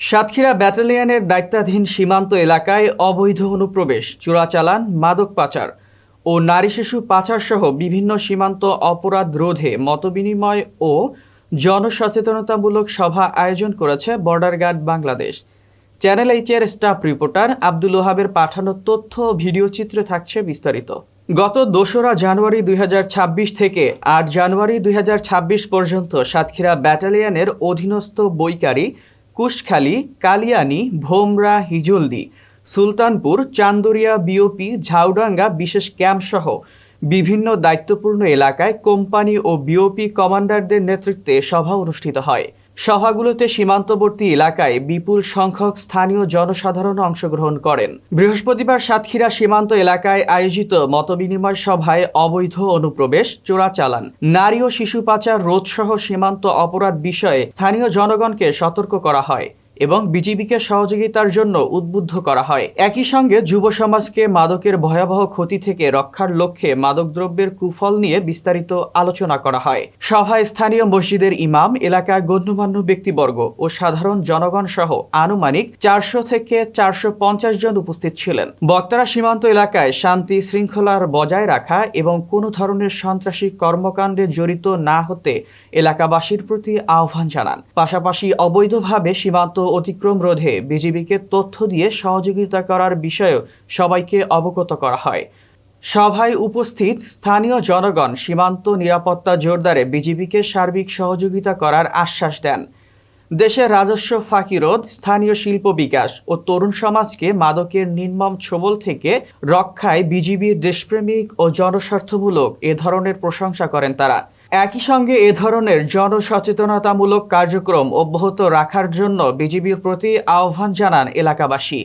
সাতক্ষীরা ব্যাটালিয়নের দায়িত্বাধীন সীমান্ত এলাকায় অবৈধ অনুপ্রবেশ, চোরাচালান, মাদক পাচার ও নারী শিশু পাচার সহ বিভিন্ন সীমান্ত অপরাধ রোধে মতবিনিময় ও জনসচেতনতামূলক সভা আয়োজন করেছে বর্ডার গার্ড বাংলাদেশ। চ্যানেল এইচের স্টাফ রিপোর্টার আব্দুল ওহাবের পাঠানো তথ্য ভিডিও চিত্রে থাকছে বিস্তারিত। গত দোসরা জানুয়ারি দুই হাজার ছাব্বিশ থেকে আট জানুয়ারি দুই হাজার ছাব্বিশ পর্যন্ত সাতক্ষীরা ব্যাটালিয়নের অধীনস্থ বৈকারী কুশখালী, কালিয়ানি, ভোমরা, হিজলদি, সুলতানপুর, চান্দুরিয়া বিওপি ঝাউডাঙ্গা বিশেষ ক্যাম্প সহ বিভিন্ন দায়িত্বপূর্ণ এলাকায় কোম্পানি ও বিওপি কমান্ডারদের নেতৃত্বে সভা অনুষ্ঠিত হয়। সভাগুলোতে সীমান্তবর্তী এলাকায় বিপুল সংখ্যক স্থানীয় জনসাধারণ অংশগ্রহণ করেন। বৃহস্পতিবার সাতক্ষীরা সীমান্ত এলাকায় আয়োজিত মতবিনিময় সভায় অবৈধ অনুপ্রবেশ, চোরাচালান, নারী ও শিশু পাচার রোধসহ সীমান্ত অপরাধ বিষয়ে স্থানীয় জনগণকে সতর্ক করা হয়। এবং বিজিবিকে সহযোগিতার জন্য উদ্বুদ্ধ করা হয়। একই সঙ্গে যুব সমাজকে মাদকের ভয়াবহ ক্ষতি থেকে রক্ষার লক্ষ্যে মাদকদ্রব্যের কুফল নিয়ে বিস্তারিত আলোচনা করা হয়। সভায় স্থানীয় মসজিদের ইমাম, এলাকার গণ্যমান্য ব্যক্তিবর্গ ও সাধারণ জনগণ সহ আনুমানিক চারশো থেকে চারশো পঞ্চাশ জন উপস্থিত ছিলেন। বক্তারা সীমান্ত এলাকায় শান্তি শৃঙ্খলার বজায় রাখা এবং কোনো ধরনের সন্ত্রাসী কর্মকাণ্ডে জড়িত না হতে এলাকাবাসীর প্রতি আহ্বান জানান। পাশাপাশি অবৈধভাবে সীমান্ত অতিক্রম রোধে বিজিবিকে তথ্য দিয়ে সহযোগিতা করার বিষয়েও সবাইকে অবগত করা হয়। সভায় উপস্থিত স্থানীয় জনগণ সীমান্ত নিরাপত্তা জোরদারে বিজিবিকে সার্বিক সহযোগিতা করার আশ্বাস দেন। দেশের রাজস্ব ফাঁকিরোধ, স্থানীয় শিল্প বিকাশ ও তরুণ সমাজকে মাদকের নির্মম ছোবল থেকে রক্ষায় বিজিবির দেশপ্রেমিক ও জনস্বার্থমূলক এ ধরনের প্রশংসা করেন তারা। একই সঙ্গে এ ধরনের জনসচেতনতামূলক কার্যক্রম অব্যাহত রাখার জন্য বিজিবির প্রতি আহ্বান জানান এলাকাবাসী।